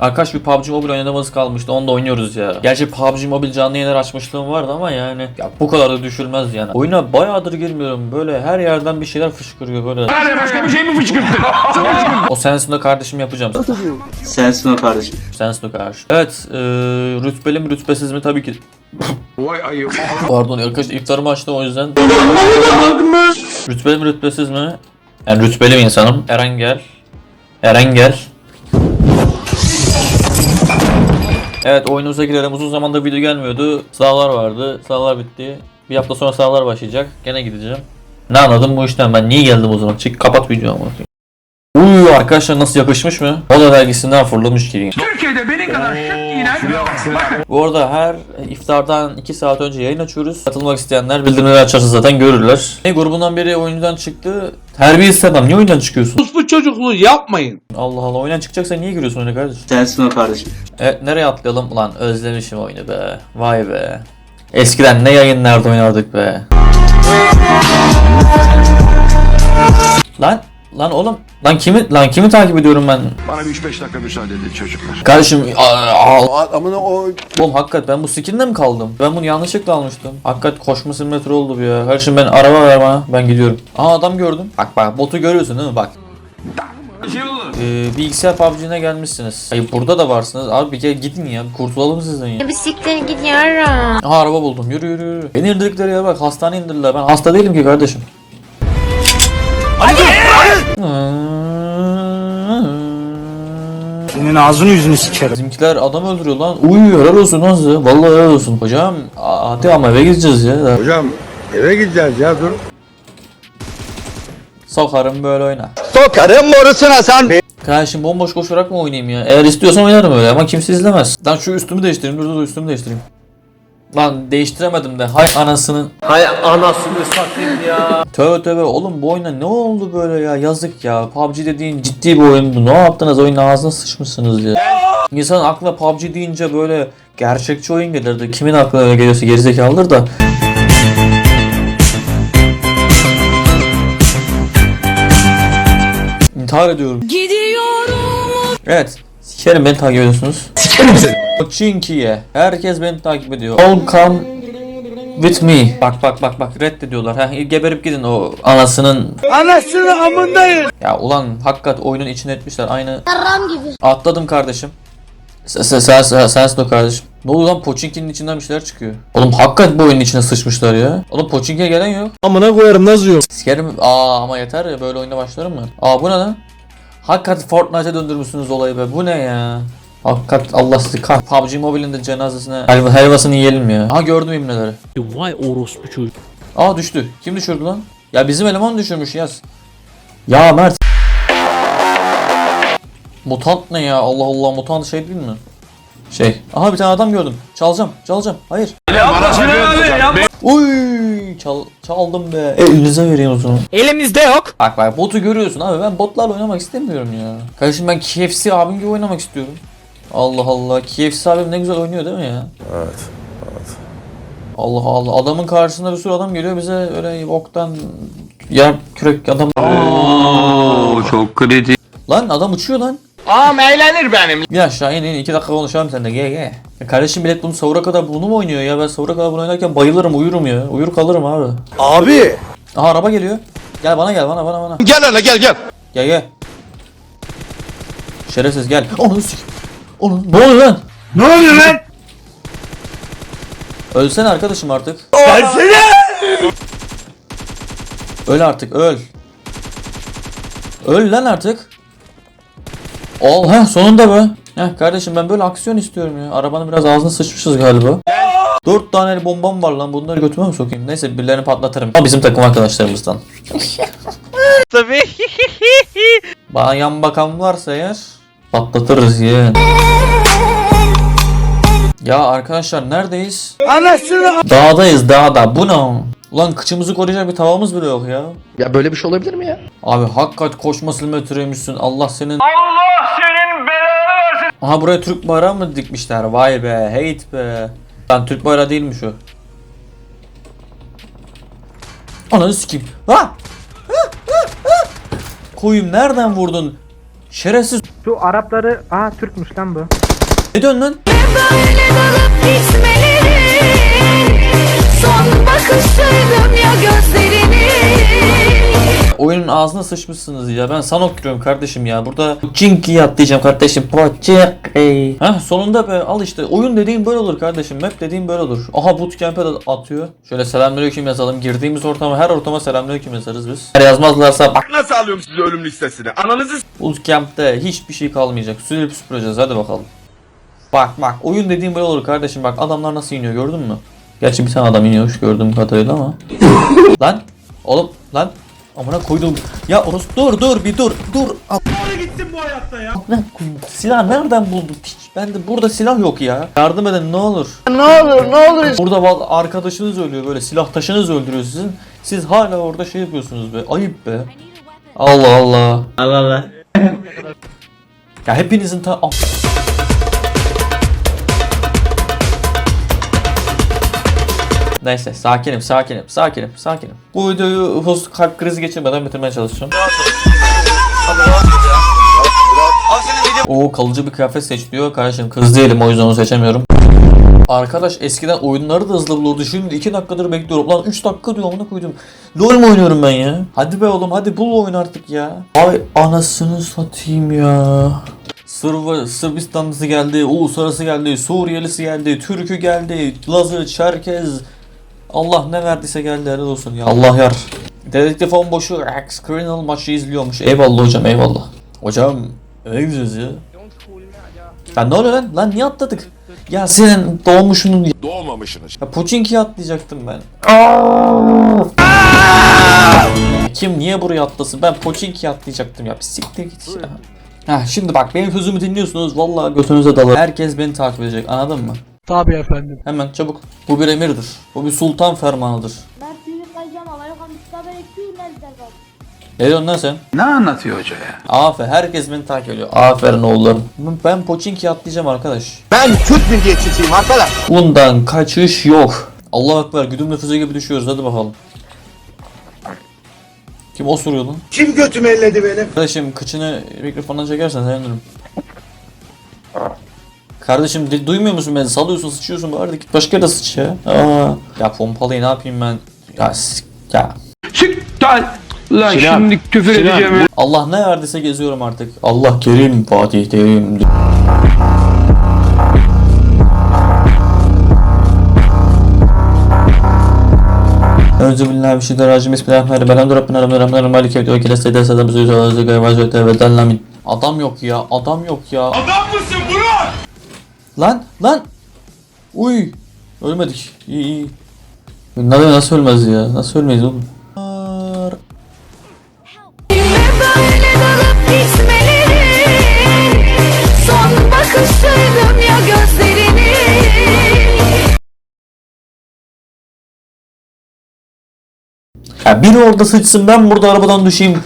Arkadaş bir PUBG Mobile oynadığımız kalmıştı. Onu da oynuyoruz ya. Gerçi PUBG Mobile canlı yayınlar açmışlığım vardı ama yani ya bu kadar da düşülmez yani. Oyuna bayağıdır girmiyorum. Böyle her yerden bir şeyler fışkırıyor böyle. Başka bir şey mi fışkırttın? O sensin o kardeşim yapacağım. Sensin o kardeşim. Sensin o kardeş. Evet, e, rütbeli mi rütbesiz mi tabii ki. Vay ayı. Pardon arkadaşlar iftarımı açtım o yüzden. rütbeli mi rütbesiz mi? Yani rütbeli bir insanım. Eren gel. Eren gel. Evet oyunumuza girelim. Uzun zamandır video gelmiyordu. Sınavlar vardı. Sınavlar bitti. Bir hafta sonra sınavlar başlayacak. Gene gideceğim. Ne anladım bu işten ben niye geldim o zaman? Çık kapat videomu. Uuu arkadaşlar nasıl yakışmış mı? Moda dergisinden fırlamış gibi. Türkiye'de benim kadar şık giyinen bakın. Bu arada her iftardan 2 saat önce yayın açıyoruz. Katılmak isteyenler bildirimleri açarsa zaten görürler. E, grubundan biri oyundan çıktı. Terbiyesiz adam niye oyundan çıkıyorsun? Bu çocukluğu yapmayın. Allah Allah oyundan çıkacaksa niye giriyorsun oyuna kardeşim? Sensin o kardeşim. Evet nereye atlayalım? Ulan özlemişim oyunu be. Vay be. Eskiden ne yayınlarda oynardık be. Lan lan oğlum lan kimi lan kimi takip ediyorum ben? Bana bir 3-5 dakika müsaade edin çocuklar. Kardeşim aa, Amına o Oğlum hakikat ben bu skinle mi kaldım? Ben bunu yanlışlıkla almıştım. Hakikat koşma simülatörü oldu bu ya. Kardeşim ben araba ver bana. Ben gidiyorum. Aa adam gördüm. Bak bak botu görüyorsun değil mi? Bak. Ee, bilgisayar PUBG'ne gelmişsiniz. Ay burada da varsınız. Abi bir kere gidin ya. Kurtulalım sizden ya. Bisiklet gidiyorum. Aha araba buldum. Yürü yürü yürü. Beni indirdikleri yere bak. Hastane indirdiler. Ben hasta değilim ki kardeşim. Senin ağzını yüzünü sikerim. Bizimkiler adam öldürüyor lan. Uy helal olsun size. Vallahi helal olsun. Hocam hadi ama eve gideceğiz ya. Hocam eve gideceğiz ya dur. Sokarım böyle oyna. Sokarım morusuna sen. Kardeşim bomboş koşarak mı oynayayım ya? Eğer istiyorsan oynarım öyle ama kimse izlemez. Lan şu üstümü değiştireyim. Dur dur üstümü değiştireyim. Lan değiştiremedim de. Hay anasının. Hay anasını satayım ya. Tövbe tövbe oğlum bu oyuna ne oldu böyle ya? Yazık ya. PUBG dediğin ciddi bir oyun bu. Ne yaptınız? Oyunun ağzına sıçmışsınız ya. İnsanın aklına PUBG deyince böyle gerçekçi oyun gelirdi. Kimin aklına öyle geliyorsa gerizekalıdır da. İntihar ediyorum. Gidiyorum. Evet. Sikerim beni takip ediyorsunuz. Sikerim seni. Çinkiye. Herkes beni takip ediyor. All come with me. Bak bak bak bak reddediyorlar. Ha, geberip gidin o anasının. Anasını amındayım. Ya ulan hakikat oyunun içine etmişler aynı. Ram gibi. Atladım kardeşim. Sen, sen, sen, sen, sensin o kardeşim. Ne oluyor lan Pochinki'nin içinden bir şeyler çıkıyor. Oğlum hakikat bu oyunun içine sıçmışlar ya. Oğlum Pochinki'ye gelen yok. Amına koyarım nasıl yok? Sikerim. Aa ama yeter ya böyle oyuna başlarım mı? Aa bu ne lan? Hakikat Fortnite'e döndürmüşsünüz olayı be. Bu ne ya? Hakikat Allah sizi kah. PUBG Mobile'in de cenazesine helva, helvasını yiyelim ya. Ha gördüm imleleri. Vay orospu çocuk. Aa düştü. Kim düşürdü lan? Ya bizim eleman düşürmüş yaz. Ya Mert. Mutant ne ya? Allah Allah mutant şey değil mi? Şey. Aha bir tane adam gördüm. Çalacağım. Çalacağım. Hayır. Yapma Sinan abi yapma. Uy, çal, çaldım be. Elinize vereyim o zaman. Elimizde yok. Bak bak botu görüyorsun abi. Ben botlarla oynamak istemiyorum ya. Kardeşim ben KFC abim gibi oynamak istiyorum. Allah Allah. KFC abim ne güzel oynuyor değil mi ya? Evet. Evet. Allah Allah. Adamın karşısında bir sürü adam geliyor bize öyle boktan yer kürek adam. Oo çok kritik. Lan adam uçuyor lan. Ağam eğlenir benim. Bir aşağı in in iki dakika konuşalım seninle gel gel. Ya kardeşim millet bunu sahura kadar bunu mu oynuyor ya? Ben sahura kadar bunu oynarken bayılırım uyurum ya. Uyur kalırım abi. Abi. Aha araba geliyor. Gel bana gel bana bana bana. Gel hele gel gel. Gel gel. Şerefsiz gel. Onu sik. Onu ne oluyor lan? Ne oluyor lan? Ölsene arkadaşım artık. Gelsene. Öl artık öl. Öl lan artık. Ol ha sonunda be. Heh kardeşim ben böyle aksiyon istiyorum ya. Arabanın biraz ağzına sıçmışız galiba. Dört tane bombam var lan bunları götüme mi sokayım? Neyse birilerini patlatırım. Ama bizim takım arkadaşlarımızdan. Tabii. Bana yan bakan varsa eğer patlatırız ya. Ya arkadaşlar neredeyiz? Anasını. Dağdayız dağda. Bu ne? Ulan kıçımızı koruyacak bir tavamız bile yok ya. Ya böyle bir şey olabilir mi ya? Abi hakikat koşma silmetreymişsin. Allah senin... Allah senin belanı versin. Aha buraya Türk bayrağı mı dikmişler? Vay be, hate be. Lan Türk bayrağı değilmiş o. Ananı sikeyim. Ha! Ha! Ha! Ha! Koyayım nereden vurdun? Şerefsiz. Şu Arapları, aa Türkmüş lan bu. Ne diyorsun lan? Böyle dalıp gitmelerin Son gözlerini Oyunun ağzına sıçmışsınız ya. Ben Sanok giriyorum kardeşim ya. Burada Cinki'yi atlayacağım kardeşim. Poçinki. Heh sonunda be al işte. Oyun dediğim böyle olur kardeşim. Map dediğim böyle olur. Aha bootcamp'e de atıyor. Şöyle selamünaleyküm yazalım. Girdiğimiz ortama her ortama selamünaleyküm yazarız biz. Eğer yazmazlarsa bak Nasıl alıyorum sizi ölüm listesine? Ananızı bootcamp'te hiçbir şey kalmayacak. Sürüp süpüreceğiz hadi bakalım. Bak bak oyun dediğim böyle olur kardeşim bak adamlar nasıl iniyor gördün mü? Gerçi bir tane adam iniyormuş gördüğüm kadarıyla ama. lan oğlum lan amına koydum. Ya orası dur dur bir dur dur. Al. gitsin bu hayatta ya. Koyayım, silah nereden buldun piç? Bende burada silah yok ya. Yardım edin ne olur. Ne olur ne olur. Burada val- arkadaşınız ölüyor böyle silah taşınız öldürüyor sizin. Siz hala orada şey yapıyorsunuz be. Ayıp be. Allah Allah. Allah Allah. Ya hepinizin ta... Neyse sakinim sakinim sakinim sakinim. Bu videoyu host kalp krizi geçirmeden bitirmeye çalışacağım. O kalıcı bir kıyafet seç diyor. Kardeşim kız değilim o yüzden onu seçemiyorum. Arkadaş eskiden oyunları da hızlı bulurdu. Şimdi 2 dakikadır bekliyorum. Lan 3 dakika diyor amına koydum. LoL mu oynuyorum ben ya? Hadi be oğlum hadi bul oyun artık ya. Ay anasını satayım ya. Sırva, Sırbistanlısı geldi, Uluslararası geldi, Suriyelisi geldi, Türkü geldi, Lazı, Çerkez. Allah ne verdiyse geldi helal olsun ya. Allah yar. Dedektif onboşu X Criminal maçı izliyormuş. Eyvallah hocam eyvallah. Hocam ne güzeliz ya. Ya ne oluyor lan? Lan niye atladık? Ya senin doğmuşunun doğmamışsınız. ya Pochinki'ye atlayacaktım ben. Kim niye buraya atlasın? Ben Pochinki'ye atlayacaktım ya. Bir siktir git ya. Ha şimdi bak benim sözümü dinliyorsunuz. Vallahi götünüze dalar. Herkes beni takip edecek. Anladın mı? Tabii efendim. Hemen çabuk. Bu bir emirdir. Bu bir sultan fermanıdır. Ben ben ektiğimler der bak. Ne diyorsun lan sen? Ne anlatıyor hoca ya? Aferin. Herkes beni takip ediyor. Aferin oğullarım. Ben Pochinki'ye atlayacağım arkadaş. Ben Türk milliyetçisiyim arkadaş. Bundan kaçış yok. Allah ekber güdümlü füze gibi düşüyoruz hadi bakalım. Kim osuruyor lan? Kim götümü elledi benim? Kardeşim kıçını mikrofondan çekersen sevinirim. Kardeşim duymuyor musun beni? Salıyorsun sıçıyorsun bari de git başka yere sıç ya. Aa. Ya pompalıyı ne yapayım ben? Ya s- ya. Siktir. Lan şimdi küfür edeceğim ya. Allah ne verdiyse geziyorum artık. Allah kerim Fatih Terim. Önce billahi bir şeyler racim bismillahirrahmanirrahim. Elhamdülillah Rabbina Rabbina Rabbina Maliki Evdi Vekile Seyyidel Sedem Züyüzü Özü Gayvaz ve Teveddel Amin. Adam yok ya, adam yok ya. Adam? Lan, lan. Uy. Ölmedik. İyi iyi. Nasıl, nasıl ölmez ya? Nasıl ölmeyiz oğlum? Ya biri orada sıçsın ben burada arabadan düşeyim.